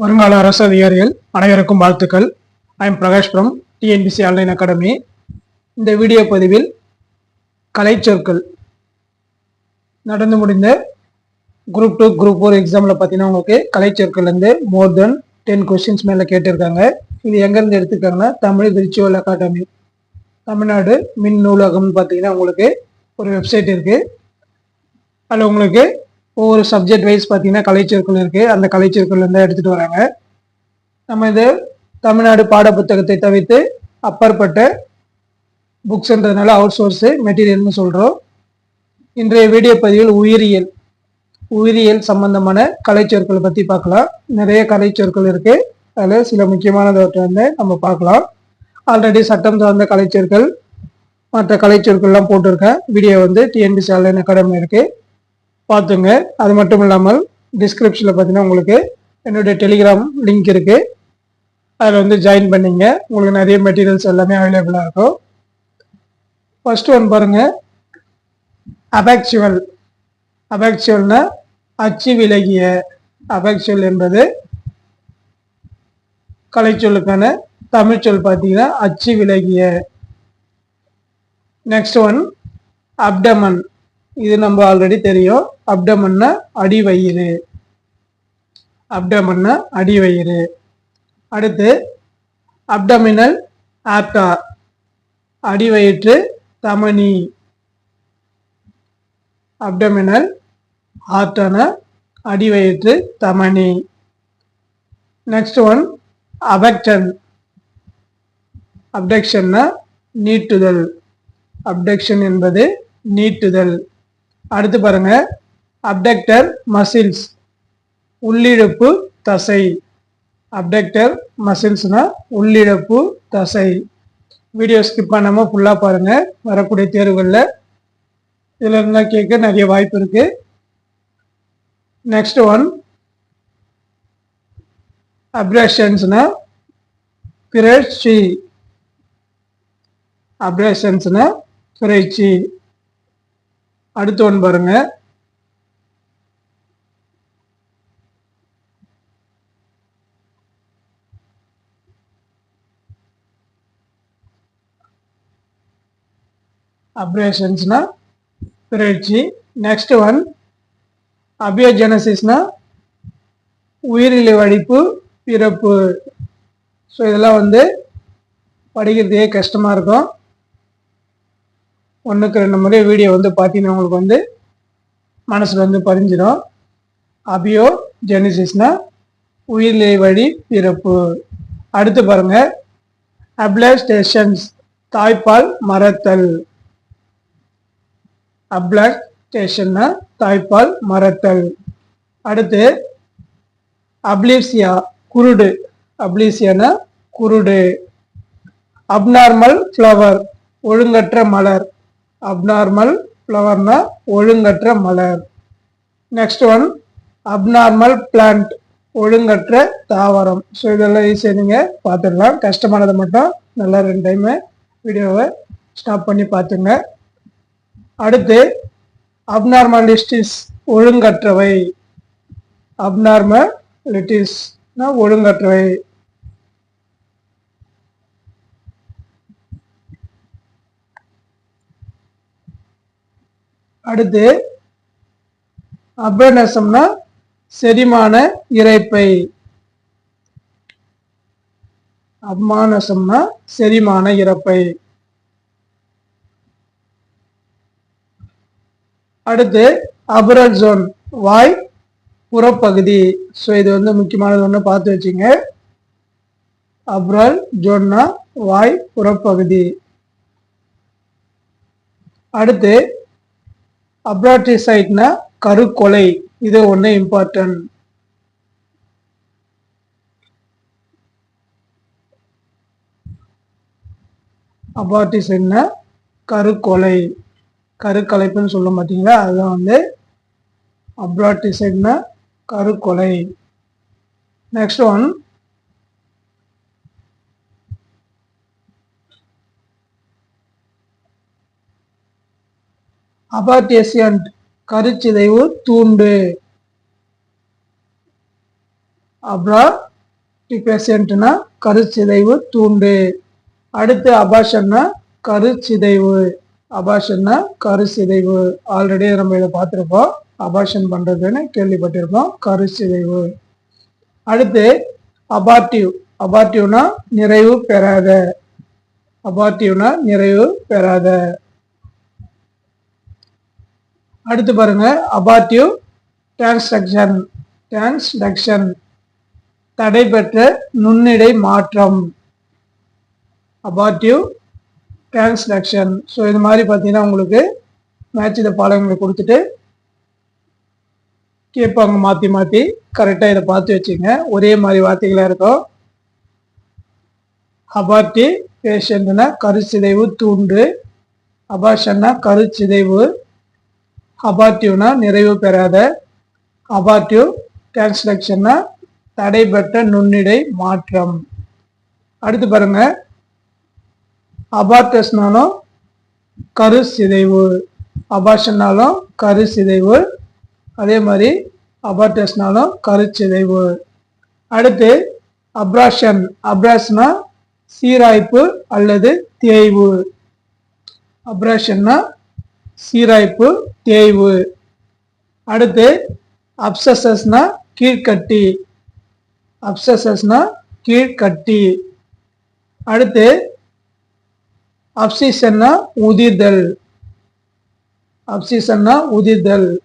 வருங்கால அரசு அதிகாரிகள் அனைவருக்கும் வாழ்த்துக்கள். I M Prakash Puram TNPSC online academy இந்த வீடியோ பதிவில் கலைச்சொற்கள். நடந்து முடிந்த குரூப் டூ குரூப் ஃபோர் எக்ஸாமில் பார்த்தீங்கன்னா உங்களுக்கு கலைச்சொற்கள் சொற்கள்லேருந்து மோர் தென் டென் கொஸ்டின்ஸ் மேலே கேட்டிருக்காங்க. இது எங்கேருந்து எடுத்துருக்காங்கன்னா தமிழ் விர்ச்சுவல் அகாடமி தமிழ்நாடு மின் நூலகம்னு பார்த்தீங்கன்னா உங்களுக்கு ஒரு வெப்சைட் இருக்குது அதில் உங்களுக்கு ஒவ்வொரு சப்ஜெக்ட் வைஸ் பார்த்தீங்கன்னா கலைச்சொற்கள் இருக்குது அந்த கலைச்சொற்கள் வந்து எடுத்துகிட்டு வராங்க. நம்ம இது தமிழ்நாடு பாட புத்தகத்தை தவிர்த்து அப்பாற்பட்ட புக்ஸ்ன்றதுனால அவுட் சோர்ஸு மெட்டீரியல்னு சொல்கிறோம் இன்றைய வீடியோ பதிவில் உயிரியல் உயிரியல் சம்பந்தமான கலைச்சொற்களை பற்றி பார்க்கலாம். நிறைய கலைச்சொற்கள் இருக்குது அதில் சில முக்கியமானதவற்றை வந்து நம்ம பார்க்கலாம். ஆல்ரெடி சட்டம் சார்ந்த கலைச்சொற்கள் மற்ற கலைச்சொற்கள்லாம் போட்டிருக்கேன். வீடியோ வந்து டிஎன்பிசி ஆன்லைன் அகாடமி இருக்குது பார்த்துங்க. அது மட்டும் இல்லாமல் டிஸ்கிரிப்ஷனில் பார்த்தீங்கன்னா உங்களுக்கு என்னுடைய டெலிகிராம் லிங்க் இருக்குது அதில் வந்து ஜாயின் பண்ணிங்க. உங்களுக்கு நிறைய மெட்டீரியல்ஸ் எல்லாமே அவைலபிளாக இருக்கும். ஃபஸ்ட்டு ஒன் பாருங்கள் அபாக்சுவல் அபேக்சுவல்னா அச்சு விலகிய. அபாக்சுவல் என்பது கலைச்சொல்லுக்கான தமிழ்ச்சொல் பார்த்தீங்கன்னா அச்சு விலகிய. நெக்ஸ்ட் ஒன் அப்டமன் இது நம்ம ஆல்ரெடி தெரியும். அப்டமன்னா அடிவயிறு அப்டமன்னா அடிவயிறு அடுத்து அப்டமினல் ஆப்டா அடிவயிற்று தமனி அப்டமினல் ஆப்டான அடிவயிற்று தமனி நெக்ஸ்ட் ஒன் அபக்டன் அப்டக்ஷன்னா நீட்டுதல். அப்டக்ஷன் என்பது நீட்டுதல். அடுத்து பாருங்க. அப்டக்டர் மசில்ஸ் உள்ளிழப்பு தசை. அப்டக்டர் மசில்ஸ்னா உள்ளிழப்பு தசை. வீடியோ ஸ்கிப் பண்ணாமல் ஃபுல்லாக பாருங்கள் வரக்கூடிய தேர்வுகளில். இதில் இருந்தால் கேட்க நிறைய வாய்ப்பு இருக்குது நெக்ஸ்ட் ஒன் அப்ரேஷன்ஸ்னா பிறழ்ச்சி. அப்ரேஷன்ஸ்னா பிறழ்ச்சி. அடுத்த ஒன்று பாருங்க. அப்ரேஷன்ஸ்னா பிறழ்ச்சி. நெக்ஸ்ட் ஒன் அபியோஜெனசிஸ்னா உயிரிழி வழிப்பு பிறப்பு. ஸோ இதெல்லாம் வந்து படிக்கிறதுக்கே கஷ்டமாக இருக்கும். ஒன்றுக்கு ரெண்டு முறை வீடியோ வந்து பார்த்தீங்கன்னா உங்களுக்கு வந்து மனசில் வந்து பதிஞ்சிடும் அபியோ ஜெனிசிஸ்னா உயிர்நிலை வழி பிறப்பு. அடுத்து பாருங்க. அப்ளஸ்டேஷன்ஸ் தாய்ப்பால் மறத்தல். அப்ளஸ்டேஷன்னா தாய்ப்பால் மறத்தல். அடுத்து அப்ளீசியா குருடு. அப்ளீசியானா குருடு. அப்நார்மல் ஃப்ளவர் ஒழுங்கற்ற மலர். அப்நார்மல் ஃப்ளவர்னா ஒழுங்கற்ற மலர். நெக்ஸ்ட் ஒன் அப்நார்மல் பிளான்ட் ஒழுங்கற்ற தாவரம். ஸோ இதெல்லாம் ஈஸியாக நீங்கள் பார்த்துடலாம் கஷ்டமானதை மட்டும் நல்லா ரெண்டு டைமு வீடியோவை ஸ்டாப் பண்ணி பார்த்துங்க அடுத்து அப்நார்மலிஸ்டிஸ் ஒழுங்கற்றவை. அப்நார்மலிட்டிஸ்னா ஒழுங்கற்றவை. அடுத்து அபநசம்னா செரிமான இறைப்பை. அப்மானசம்னா செரிமான இறப்பை. அடுத்து அபரல் ஜோன் வாய் புறப்பகுதி. ஸோ இது வந்து முக்கியமானது ஒன்று பார்த்து வச்சுங்க. அப்ரல் ஜோன்னா வாய் புறப்பகுதி. அடுத்து அப்ராட்டிசைட்னா கருக்கொலை. இது ஒன்று இம்பார்ட்டன்ட் அபார்டிசைட்னா கருக்கொலை. கருக்கலைப்புன்னு சொல்ல மாட்டீங்களா? அதுதான் வந்து அப்ராட்டிசைட்னா கருக்கொலை. நெக்ஸ்ட் ஒன் அபார்டேசியன்ட் கருச்சிதைவு தூண்டு. அப்புறம் பேஷண்ட்னா கருச்சிதைவு தூண்டு. அடுத்து அபாஷன்னா கருச்சிதைவு. அபாஷன்னா கருச்சிதைவு. ஆல்ரெடி நம்ம இதை பார்த்துருப்போம். அபாஷன் பண்ணுறதுன்னு கேள்விப்பட்டிருப்போம். கருச்சிதைவு. அடுத்து அபார்டிவ் அபார்டிவ்னா நிறைவு பெறாத. அபார்டிவ்னா நிறைவு பெறாத. அடுத்து பாருங்க அபார்டிவ் டிரான்ஸ்டக்ஷன் டிரான்ஸ்டக்ஷன் தடைபெற்ற நுண்ணிடை மாற்றம். அபார்டிவ் டிரான்ஸ்டக்ஷன் ஸோ இது மாதிரி பார்த்தீங்கன்னா உங்களுக்கு மேட்ச் இதை பாடங்களை கொடுத்துட்டு கேட்பாங்க மாற்றி மாற்றி கரெக்டாக இதை பார்த்து வச்சுங்க. ஒரே மாதிரி வார்த்தைகளாக இருக்கும். அபார்டி பேஷண்ட்னா கருச்சிதைவு தூண்டு. அபாஷன்னா கருச்சிதைவு. அபார்டிவ்னா நிறைவு பெறாத. அபார்டிவ் டிரான்ஸ்லக்ஷன்னா தடைபட்ட நுண்ணிடை மாற்றம். அடுத்து பாருங்க. அபார்டஸ்னாலும் கரு சிதைவு அபார்ஷன்னாலும் கரு சிதைவு அதே மாதிரி அபார்டஸ்னாலும் கரு சிதைவு அடுத்து அப்ராஷன் அப்ராஷ்னா சீராய்ப்பு அல்லது தேய்வு. அப்ராஷன்னா சீராய்ப்பு தேய்வு. அடுத்து அப்சசஸ்னா கீழ்கட்டி. அப்சசஸ்னா கீழ்கட்டி. அடுத்து அப்சிசன்னா உதிர்தல். அப்சிசன்னா உதிர்தல்.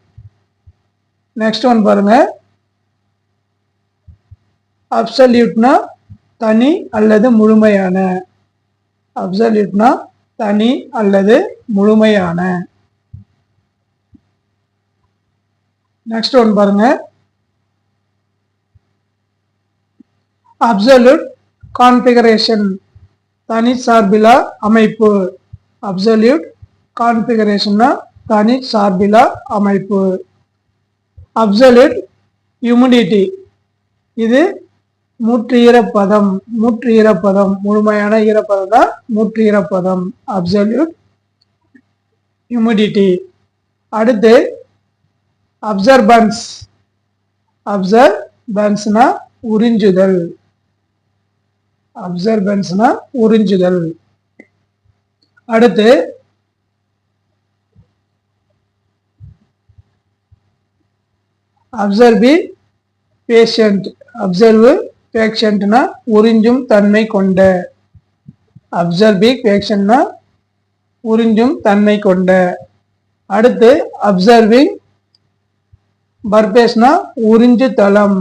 நெக்ஸ்ட் ஒன் பாருங்க. அப்சல்யூட்னா தனி அல்லது முழுமையான. அப்சல்யூட்னா தனி அல்லது முழுமையான. நெக்ஸ்ட் ஒன் பாருங்க. அப்சல்யூட் கான்பிகரேஷன் தனி சார்பிலா அமைப்பு. அப்சல்யூட் கான்பிகரேஷன்னா தனி சார்பிலா அமைப்பு. அப்சல்யூட் ஹியூமிடிட்டி இது மூற்று ஈரப்பதம் மூற்று ஈரப்பதம் முழுமையான ஈரப்பதம் தான் மூற்று ஈரப்பதம் அப்சல்யூட் ஹியூமிடிட்டி அடுத்து அப்சர்பன்ஸ். அப்சர்பன்ஸ்னா உறிஞ்சுதல். அப்சர்பன்ஸ்னா உறிஞ்சுதல். அடுத்து அப்சர்பி பேஷண்ட். அப்சர்வு பேஷண்ட்னா உறிஞ்சும் தன்மை கொண்ட. அப்சர்பிக் பேஷண்ட்னா உறிஞ்சும் தன்மை கொண்ட. அடுத்து அப்சர்விங் பர்பேஸ்னா உறிஞ்சு தளம்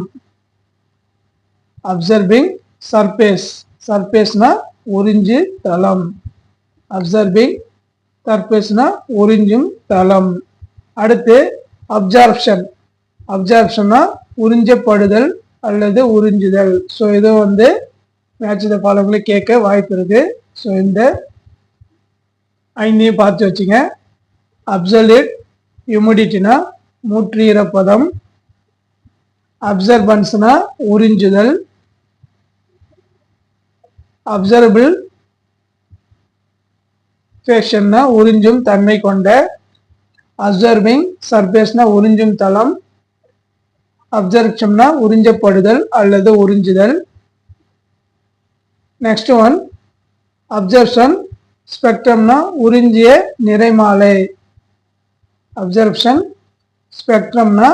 அப்சர்பிங் சர்பேஸ் சர்பேஸ்னா உறிஞ்சு தளம் அப்சர்பிங் சர்பேஸ்னா உறிஞ்சும் தளம் அடுத்து அப்சார்ப்ஷன் அப்சார்ப்ஷன்னா உறிஞ்சப்படுதல் அல்லது உறிஞ்சுதல் ஸோ இது வந்து மேட்ச் த கேட்க வாய்ப்பு இருக்கு. ஸோ இந்த ஐந்தையும் பார்த்து வச்சுங்க. அப்சல்யூட் ஹியூமிடிட்டினா மூற்று ஈரப்பதம் அப்சர்பன்ஸ்னா உறிஞ்சுதல் அப்சர்பிள் ஃபேஷன்னா உறிஞ்சும் தன்மை கொண்ட அப்சர்விங் சர்பேஸ்னா உறிஞ்சும் தளம் அப்சர்ப்ஷன்னா உறிஞ்சப்படுதல் அல்லது உறிஞ்சுதல். நெக்ஸ்ட் ஒன் அப்சர்ப்ஷன் ஸ்பெக்ட்ரம்னா உறிஞ்சிய நிறைமாலை அப்சர்ப்ஷன் ஸ்பெக்ட்ரம்னா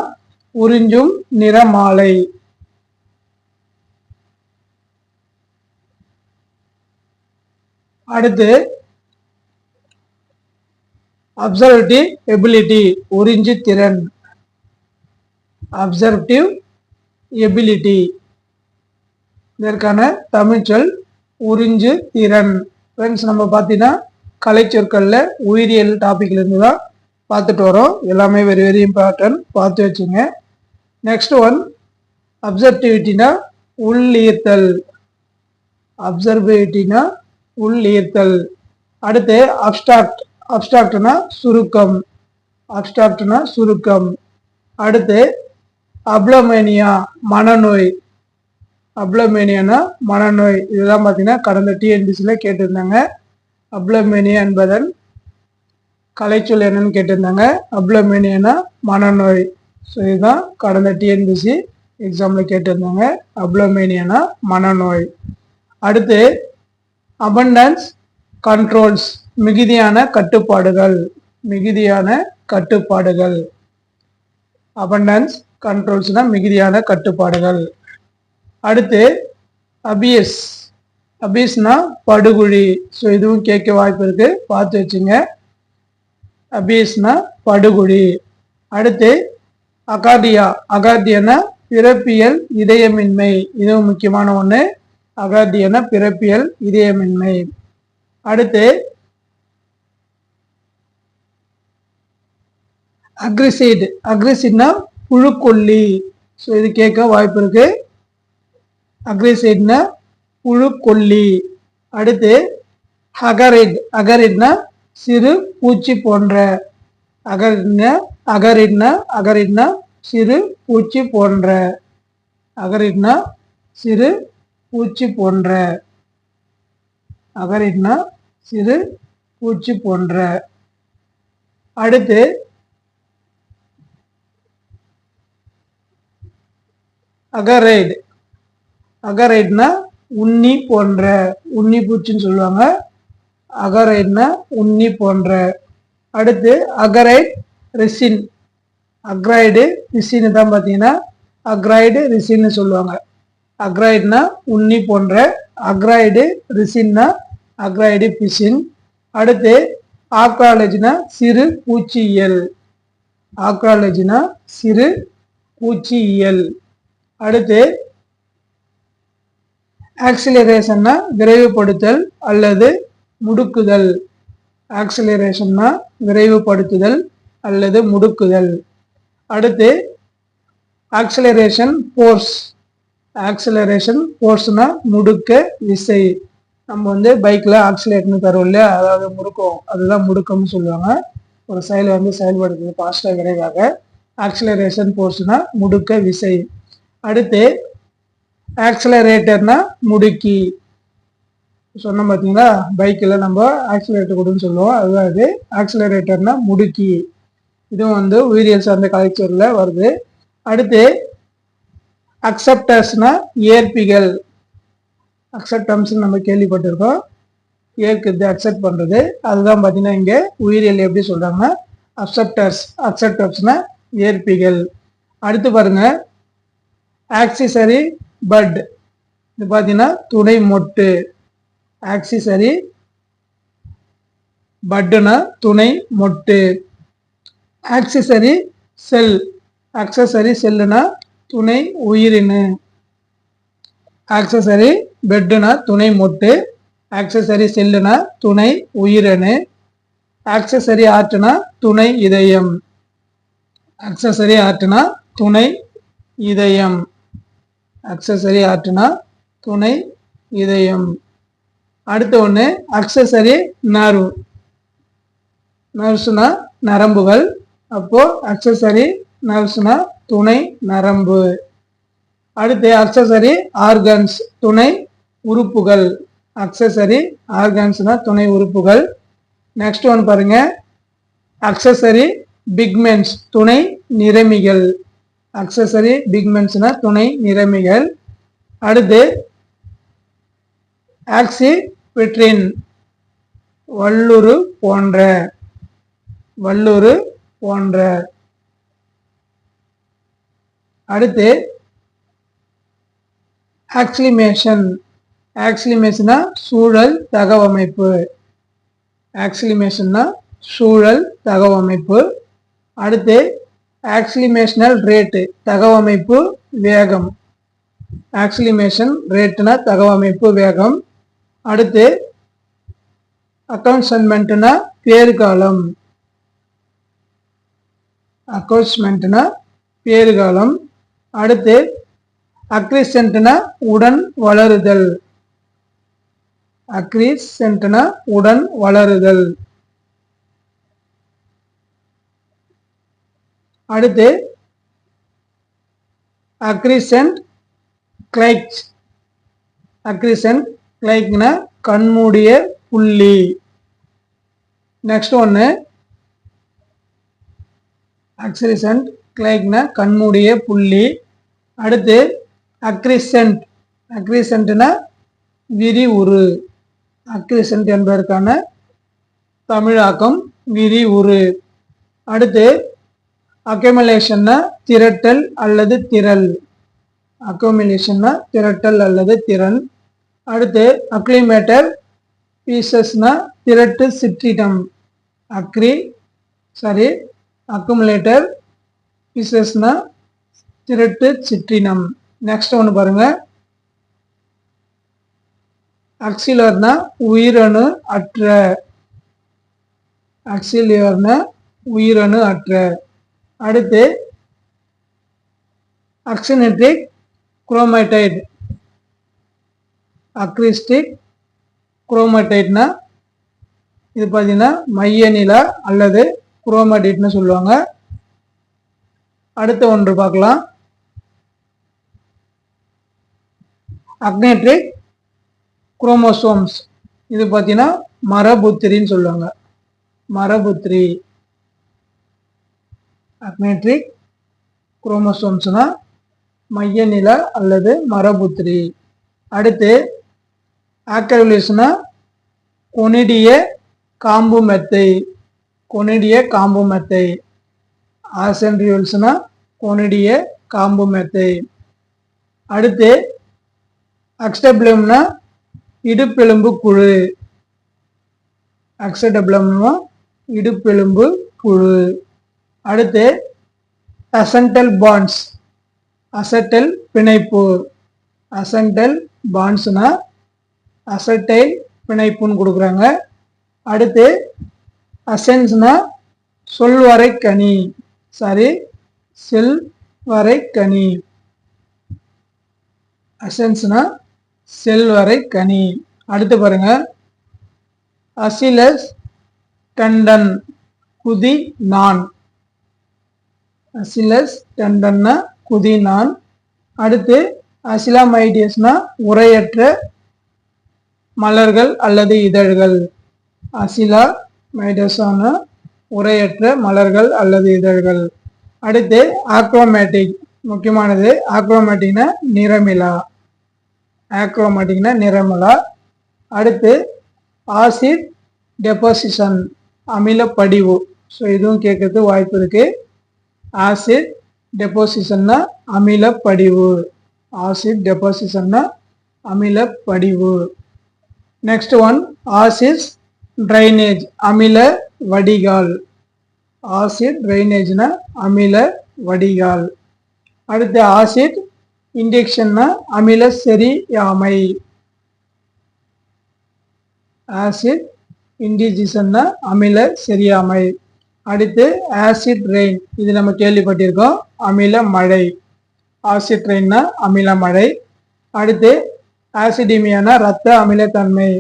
உறிஞ்சும் நிறமாலை. அடுத்து அப்சர்வேட்டிவ் எபிலிட்டி உறிஞ்சு திறன். அப்சர்வேட்டிவ் எபிலிட்டி இதற்கான தமிழ்ச்சொல் உறிஞ்சு திறன். ஃப்ரெண்ட்ஸ் நம்ம பார்த்தீங்கன்னா கலைச்சொற்களில் உயிரியல் டாபிக்லேருந்து தான் பார்த்துட்டு வரோம். எல்லாமே வெரி வெரி இம்பார்ட்டன்ட் பார்த்து வச்சுங்க. நெக்ஸ்ட் ஒன் அப்சர்டிவிட்டினா உள்ளீர்த்தல். உள் உள்ளீர்த்தல். அடுத்து அப்டாக்ட் அப்டாக்ட்னா சுருக்கம். அப்டாக்ட்னா சுருக்கம். அடுத்து அப்ளமேனியா மனநோய். அப்ளமேனியானா மனநோய். இதெல்லாம் பார்த்தீங்கன்னா கடந்த டிஎன்பிசியில் கேட்டிருந்தாங்க. அப்ளமேனியா என்பதன் கலைச்சொல் என்னன்னு கேட்டிருந்தாங்க. அப்ளமேனியானா மனநோய். ஸோ இதுதான் கடந்த டிஎன்பிசி எக்ஸாமில் கேட்டிருந்தாங்க. அப்ளோமேனியானா மனநோய். அடுத்து அபண்டன்ஸ் கண்ட்ரோல்ஸ் மிகுதியான கட்டுப்பாடுகள். மிகுதியான கட்டுப்பாடுகள். அபண்டன்ஸ் கண்ட்ரோல்ஸ்னால் மிகுதியான கட்டுப்பாடுகள். அடுத்து அபியஸ் அபியஸ்னா படுகுழி. ஸோ இதுவும் கேட்க வாய்ப்பு இருக்குது பார்த்து வச்சுங்க. அபீஸ்னா படுகுழி அடுத்து அகாதியா. அகாத்தியன பிறப்பியல் இதயமின்மை. இதுவும் முக்கியமான ஒன்று அகாத்தியன பிறப்பியல் இதயமின்மை. அடுத்து அக்ரிசைடு. அக்ரிசைட்னா புழுக்கொல்லி. ஸோ இது கேட்க வாய்ப்பு இருக்கு. அக்ரிசைட்னா புழுக்கொல்லி. அடுத்து அகரைட். அகரைட்னா சிறு பூச்சி போன்ற அகரின்ன அகரின்ன அகரிட்னா சிறு பூச்சி போன்ற அகரிட்னா சிறு பூச்சி போன்ற அகரிட்னா சிறு பூச்சி போன்ற. அடுத்து அகரைடு. அகரைட்னா உண்ணி போன்ற உண்ணி பூச்சின்னு சொல்லுவாங்க. அகரைட்னா உன்னி போன்ற. அடுத்து அகரைட் ரிசின். அக்ரைடு ரிசின்னு தான் பார்த்தீங்கன்னா அக்ரைடு ரிசின்னு சொல்லுவாங்க. அக்ரைட்னா உன்னி போன்ற அக்ரைடு ரிசின்னா அக்ரைடு பிசின். அடுத்து ஆக்ராலஜினா சிறு பூச்சியியல். ஆக்ராலஜினா சிறு பூச்சியியல். அடுத்து ஆக்சிலரேஷன்னா விரைவுபடுத்தல் அல்லது முடுக்குதல். ஆக்சிலரேஷன்னா விரைவுபடுத்துதல் அல்லது முடுக்குதல். அடுத்து ஆக்சிலரேஷன் ஃபோர்ஸ் ஆக்சிலரேஷன் ஃபோர்ஸ்னா முடுக்க விசை. நம்ம வந்து பைக்கில் ஆக்சிலேட்னு தரும் இல்லையா? அதாவது முடுக்கம் அதுதான் முடுக்கம்னு சொல்லுவாங்க. ஒரு செயலை வந்து செயல்படுத்துது ஃபாஸ்ட்டாக விரைவாக. ஆக்சிலரேஷன் ஃபோர்ஸ்னா முடுக்க விசை. அடுத்து ஆக்சிலரேட்டர்னா முடுக்கி. சொன்னோம் பார்த்தீங்கன்னா பைக்கில் நம்ம ஆக்சிலரேட்டர் கொடுன்னு சொல்லுவோம். அதாவது இது ஆக்சிலரேட்டர்னா முடுக்கி. இதுவும் வந்து உயிரியல் சார்ந்த கலைச்சொல்ல வருது. அடுத்து அக்செப்டர்ஸ்னா ஏற்பிகள் அக்செப்டம்ஸ்னு நம்ம கேள்விப்பட்டிருக்கோம். ஏற்குது அக்செப்ட் பண்ணுறது அதுதான் பார்த்தீங்கன்னா இங்கே உயிரியல் எப்படி சொல்கிறாங்கன்னா அக்செப்டர்ஸ் அக்செப்டர்ஸ்னா ஏற்பிகள் அடுத்து பாருங்க ஆக்சிசரி பட் இது பார்த்தீங்கன்னா துணை மொட்டு. ஆக்சிசரி பட்டுனா துணை மொட்டு. ஆக்சிசரி செல். ஆக்சசரி செல்லுனா துணை உயிரினு. ஆக்சசரி பெட்டுனா துணை மொட்டு. ஆக்சசரி செல்லுனா துணை உயிரணு ஆக்சசரி ஆற்றுனா துணை இதயம். ஆக்சசரி ஆற்றுனா துணை இதயம். ஆக்சசரி ஆற்றுனா துணை இதயம். அடுத்த ஒன்று அக்சசரி நர்வ் நர்வ்ஸ்னா நரம்புகள். அப்போ அக்சசரி நர்வ்ஸ்னா துணை நரம்பு. அடுத்து அக்சசரி ஆர்கன்ஸ் துணை உறுப்புகள். அக்சசரி ஆர்கன்ஸ்னா துணை உறுப்புகள். நெக்ஸ்ட் ஒன் பாருங்க. அக்சசரி பிக்மெண்ட்ஸ் துணை நிறமிகள். அக்சசரி பிக்மெண்ட்ஸ்னா துணை நிறமிகள். அடுத்து ஆக்சி விட்ரின் வல்லுரு போன்ற வல்லுரு போன்ற. அடுத்து ஆக்சிலிமேஷன் ஆக்சிலிமேஷனா சூழல் தகவமைப்பு. ஆக்சிலிமேஷன்னா சூழல் தகவமைப்பு. அடுத்து ஆக்சிலிமேஷனல் ரேட்டு தகவமைப்பு வேகம். ஆக்சிலிமேஷன் ரேட்டுனா தகவமைப்பு வேகம். அடுத்து அக்கௌண்ட்ஸ்மெண்ட்னா பேறுகாலம். அக்கௌண்ட்ஸ்மெண்ட்னா பேறுகாலம். அடுத்து அக்ரிசென்ட்னா உடன் வளருதல். அக்ரிசென்ட்னா உடன் வளருதல். அடுத்து அக்ரிசென்ட் கிளைச் அக்ரிசென்ட் லைக்னா கண்மூடிய புள்ளி. நெக்ஸ்ட் ஒன்று அக்ரிசன்ட் கிளைக்னா கண்மூடிய புள்ளி. அடுத்து அக்ரிசென்ட் விரி விரிவுரு அக்ரிசென்ட் என்பதற்கான தமிழாக்கம் விரிவுரு அடுத்து அக்கமுலேஷன்னா திரட்டல் அல்லது திரள். அக்கோமிலேஷன்னா திரட்டல் அல்லது திறன் அடுத்து அக்ரிமேட்டர் பீசஸ்னா திரட்டு சிற்றிடம். அக்ரி சாரி அக்குமுலேட்டர் பீசஸ்னா திரட்டு சிற்றினம் நெக்ஸ்ட் ஒன்று பாருங்க. அக்சிலர்னா உயிரணு அற்ற. அக்சிலியர்னா உயிரணு அற்ற. அடுத்து அக்சினெட்ரிக் குரோமைட்டைட் அக்ரிஸ்டிக் குரோமடைட்னா இது பார்த்தீங்கன்னா மைய நிலா அல்லது குரோமடைட்னு சொல்லுவாங்க. அடுத்த ஒன்று பார்க்கலாம். அக்னேட்ரிக் குரோமோசோம்ஸ். இது பார்த்தீங்கன்னா மரபுத்திரின்னு சொல்லுவாங்க. மரபுத்திரி. அக்னேட்ரிக் குரோமோசோம்ஸ்னா மைய நில அல்லது மரபுத்திரி. அடுத்து ஆக்கர்விலிஸ்னா கொனிடிய காம்பு மெத்தை. கொனிடிய காம்பு மெத்தை. ஆசென்ட்ரியூல்ஸ்னா கொனிடிய காம்பு மெத்தை. அடுத்து அக்ஸ்டபிளம்னா இடுப்பெலும்பு குழு. அக்ஸடபிளம்னா இடுப்பெலும்பு குழு. அடுத்து அசன்டல் பாண்ட்ஸ். அசட்டல் பிணைப்பு. அசன்டல் பாண்ட்ஸ்னா அசட்டைல் பிணைப்புன்னு கொடுக்குறாங்க. அடுத்து அசென்ஸ்னா சொல்வரை கனி சாரி செல் வரை கனி அசென்ஸ்னா செல் வரை கனி அடுத்து பாருங்க. அசிலஸ் டண்டன் குதி நான். அசிலஸ் டண்டன்னா குதி நான். அடுத்து அசிலாமைடியஸ்னா உரையற்ற மலர்கள் அல்லது இதழ்கள். அசிலா மைடஸான உரையற்ற மலர்கள் அல்லது இதழ்கள். அடுத்து ஆக்ரோமேட்டிக் முக்கியமானது ஆக்ரோமேட்டிக்னா நிறமிலா. ஆக்ரோமேட்டிக்னா நிறமிலா. அடுத்து ஆசிட் டெபாசிஷன் அமில படிவு. ஸோ இதுவும் கேட்கறது வாய்ப்பு இருக்கு. ஆசிட் டெபாசிஷன்னா அமில படிவு. ஆசிட் டெபாசிஷன்னா அமில படிவு. நெக்ஸ்ட் ஒன் ஆசிஸ் ட்ரைனேஜ் அமில வடிகால். ஆசிட் ட்ரைனேஜ்னா அமில வடிகால். அடுத்து ஆசிட் இன்டெக்ஷன்னா அமில செரியாமை ஆசிட் இண்டிஜிஷன்னா அமில செரியாமை அடுத்து ஆசிட் ரெயின் இது நம்ம கேள்விப்பட்டிருக்கோம் அமில மழை. ஆசிட் ரெயின்னா அமில மழை. அடுத்து ஆசிடிமியான இரத்த அமிலத்தன்மை.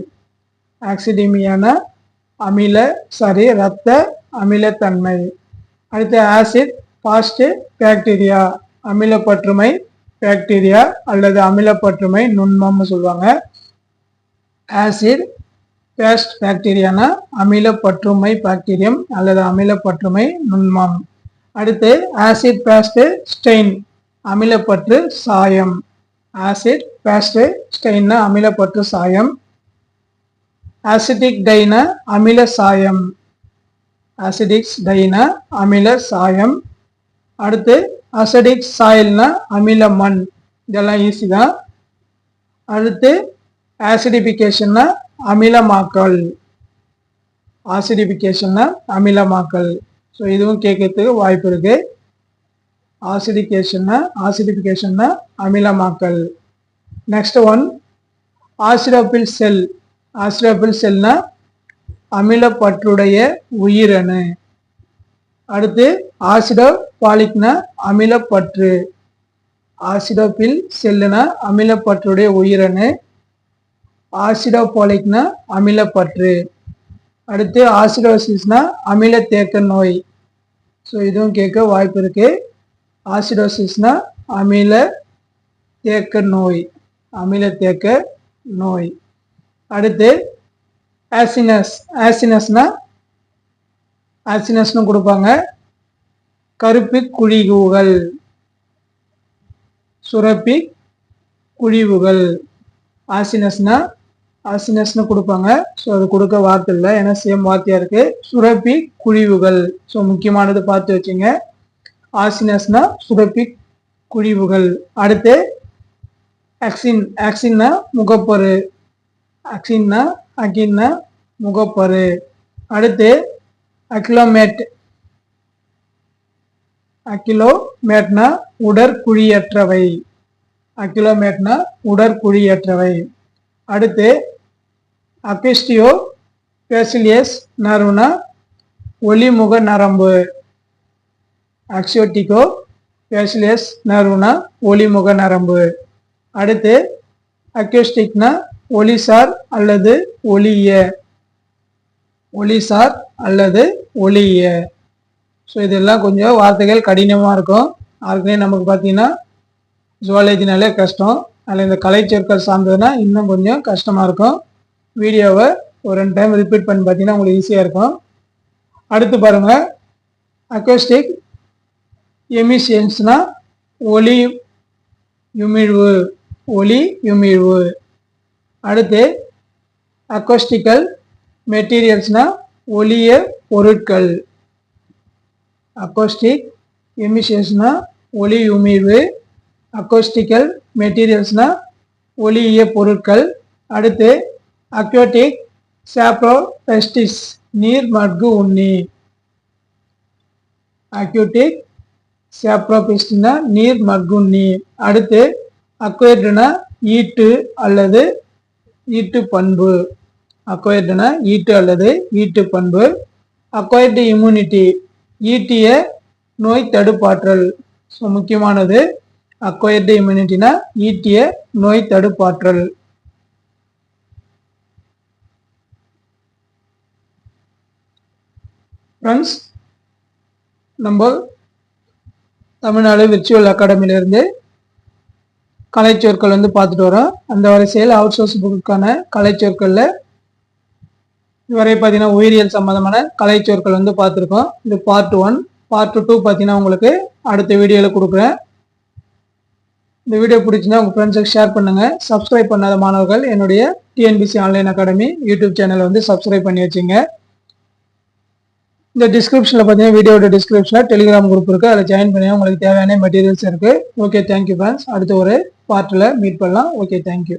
ஆக்சிடிமியான அமில சாரி இரத்த அமிலத்தன்மை. அடுத்து ஆசிட் பாஸ்ட் பாக்டீரியா அமிலப்பற்றுமை பாக்டீரியா அல்லது அமிலப்பற்றுமை நுண்மம்னு சொல்லுவாங்க. ஆசிட் பேஸ்ட் பாக்டீரியானா அமிலப்பற்றுமை பாக்டீரியம் அல்லது அமிலப்பற்றுமை நுண்மம். அடுத்து ஆசிட் பேஸ்ட் ஸ்டெயின் அமிலப்பற்று சாயம். ஆசிட் பேஸ்ட் ஸ்டெயின்னா அமிலப்பற்று சாயம். ஆசிடிக் டைன அமில சாயம். ஆசிடிக்ஸ் டைன அமில சாயம். அடுத்து அசடிக் சாயில்னா அமில மண். இதெல்லாம் ஈஸி தான். அடுத்து ஆசிடிபிகேஷன்னா அமிலமாக்கல். ஆசிடிபிகேஷன்னா அமிலமாக்கல். ஸோ இதுவும் கேட்கறதுக்கு வாய்ப்பு இருக்குது ஆசிடிகேஷன்னா ஆசிடிபிகேஷன்னா அமிலமாக்கல். நெக்ஸ்ட் ஒன் ஆசிடோபில் செல் ஆசிடோபில் செல்னா அமிலப்பற்றுடைய உயிரணு. அடுத்து ஆசிடோ பாலிக்னா அமிலப்பற்று. ஆசிடோபில் செல்லுனா அமிலப்பற்றுடைய உயிரணு. ஆசிடோபாலிக்னா அமிலப்பற்று. அடுத்து ஆசிடோசிஸ்னா அமில தேக்க நோய். ஸோ இதுவும் கேட்க வாய்ப்பு இருக்குது ஆசிடோசிஸ்னா அமில தேக்க நோய் அமில தேக்க நோய். அடுத்து ஆசினஸ் ஆசினஸ்னா ஆசினஸ்னு கொடுப்பாங்க. கருப்பு குழிவுகள் சுரப்பி குழிவுகள். ஆசினஸ்னா ஆசினஸ்னு கொடுப்பாங்க. ஸோ அது கொடுக்க வார்த்தை இல்லை. ஏன்னா சேம் வார்த்தையாக இருக்குது சுரப்பி குழிவுகள். ஸோ முக்கியமானது பார்த்து வச்சுங்க. ஆசினஸ்னா சுரப்பி குழிவுகள். அடுத்து ஆக்சின் ஆக்சின்னா முகப்பரு. ஆக்சின்னா அகின்னா முகப்பரு. அடுத்து அக்லோமேட். அக்கிலோமேட்னா உடற்குழியற்றவை. அக்கிலோமேட்னா உடற்குழியற்றவை. அடுத்து அபிஸ்டியோ பேசிலியஸ் நரவுனா ஒளிமுக நரம்பு. அக்சியோட்டிகோ பேசிலியஸ் நர்வ்னா ஒளிமுக நரம்பு. அடுத்து அக்யூஸ்டிக்னா ஒளிசார் அல்லது ஒளிய. ஒளிசார் அல்லது ஒளிய. ஸோ இதெல்லாம் கொஞ்சம் வார்த்தைகள் கடினமாக இருக்கும். ஆல்ரெடி நமக்கு பார்த்தீங்கன்னா ஜுவாலஜினாலே கஷ்டம். அதில் இந்த கலைச்சொற்கள் சார்ந்ததுன்னா இன்னும் கொஞ்சம் கஷ்டமாக இருக்கும். வீடியோவை ஒரு ரெண்டு டைம் ரிப்பீட் பண்ணி பார்த்தீங்கன்னா உங்களுக்கு ஈஸியாக இருக்கும். அடுத்து பாருங்கள் அக்கோஸ்டிக் எமிஷியன்ஸ்னா ஒளி யுமிழ்வு ஒளி யுமிழ்வு அடுத்து அக்கோஸ்டிக்கல் மெட்டீரியல்ஸ்னா ஒளிய பொருட்கள். அக்கோஸ்டிக் எமிஷன்ஸ்னா ஒளி உமிழ்வு அக்கோஸ்டிக்கல் மெட்டீரியல்ஸ்னா ஒளியிய பொருட்கள். அடுத்து அக்யோட்டிக் சாப்ரோபெஸ்டிஸ் நீர் மட்கு உண்ணி. அக்யூட்டிக் சாப்ரோபெஸ்டினா நீர் மட்குண்ணி அடுத்து அக்வேர்டுனா ஈட்டு அல்லது ஈட்டு பண்பு. அக்வைர்டுனா ஈட்டு அல்லது ஈட்டு பண்பு. அக்வைர்டு இம்யூனிட்டி ஈட்டிய நோய் தடுப்பாற்றல். ஸோ முக்கியமானது அக்வைர்டு இம்யூனிட்டினா ஈட்டிய நோய் தடுப்பாற்றல். ஃப்ரெண்ட்ஸ் நம்ம தமிழ்நாடு விர்ச்சுவல் அகாடமியிலேருந்து கலைச்சொற்கள் வந்து பார்த்துட்டு வரோம். அந்த வரிசையில் அவுட் சோர்ஸ் புக்குக்கான கலைச்சொற்களில் இதுவரை பார்த்தீங்கன்னா உயிரியல் சம்மந்தமான கலைச்சொற்கள் வந்து பார்த்துருக்கோம். இது பார்ட் ஒன் பார்ட் டூ பார்த்தீங்கன்னா உங்களுக்கு அடுத்த வீடியோவில் கொடுக்குறேன். இந்த வீடியோ பிடிச்சின்னா உங்கள் ஃப்ரெண்ட்ஸுக்கு ஷேர் பண்ணுங்கள் சப்ஸ்கிரைப் பண்ணாத மாணவர்கள் என்னுடைய டிஎன்பிசி ஆன்லைன் அகாடமி யூடியூப் சேனலை வந்து சப்ஸ்கிரைப் பண்ணி வச்சுங்க. இந்த டிஸ்கிரிப்ஷனில் பார்த்தீங்கன்னா வீடியோட டிஸ்கிரிப்ஷனில் டெலிகிராம் குரூப் இருக்குது அதில் ஜாயின் பண்ணி உங்களுக்கு தேவையான மெட்டீரியல்ஸ் இருக்குது ஓகே தேங்க்யூ ஃப்ரெண்ட்ஸ் அடுத்த ஒரு பார்ட்டில் மீட் பண்ணலாம். Okay thank you